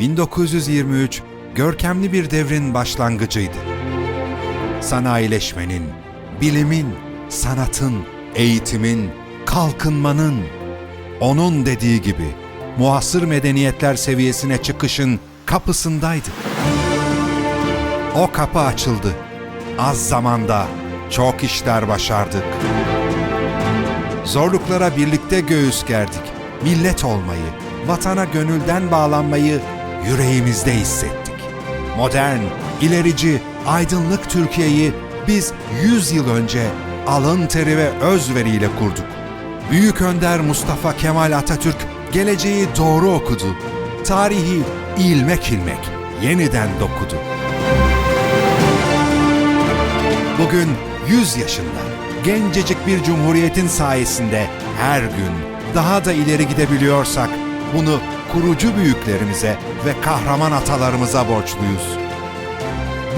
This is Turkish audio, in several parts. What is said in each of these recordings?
1923 görkemli bir devrin başlangıcıydı. Sanayileşmenin, bilimin, sanatın, eğitimin, kalkınmanın, onun dediği gibi muasır medeniyetler seviyesine çıkışın kapısındaydı. O kapı açıldı. Az zamanda çok işler başardık. Zorluklara birlikte göğüs gerdik. Millet olmayı, vatana gönülden bağlanmayı yüreğimizde hissettik. Modern, ilerici, aydınlık Türkiye'yi biz 100 yıl önce alın teri ve özveriyle kurduk. Büyük Önder Mustafa Kemal Atatürk geleceği doğru okudu. Tarihi ilmek ilmek yeniden dokudu. Bugün 100 yaşında gencecik bir cumhuriyetin sayesinde her gün daha da ileri gidebiliyorsak bunu kurucu büyüklerimize ve kahraman atalarımıza borçluyuz.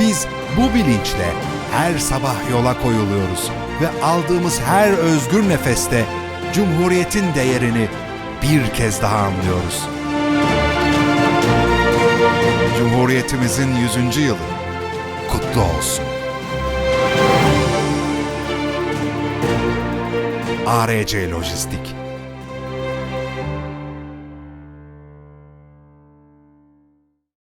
Biz bu bilinçle her sabah yola koyuluyoruz ve aldığımız her özgür nefeste cumhuriyetin değerini bir kez daha anlıyoruz. Cumhuriyetimizin 100. yılı kutlu olsun. ARC Lojistik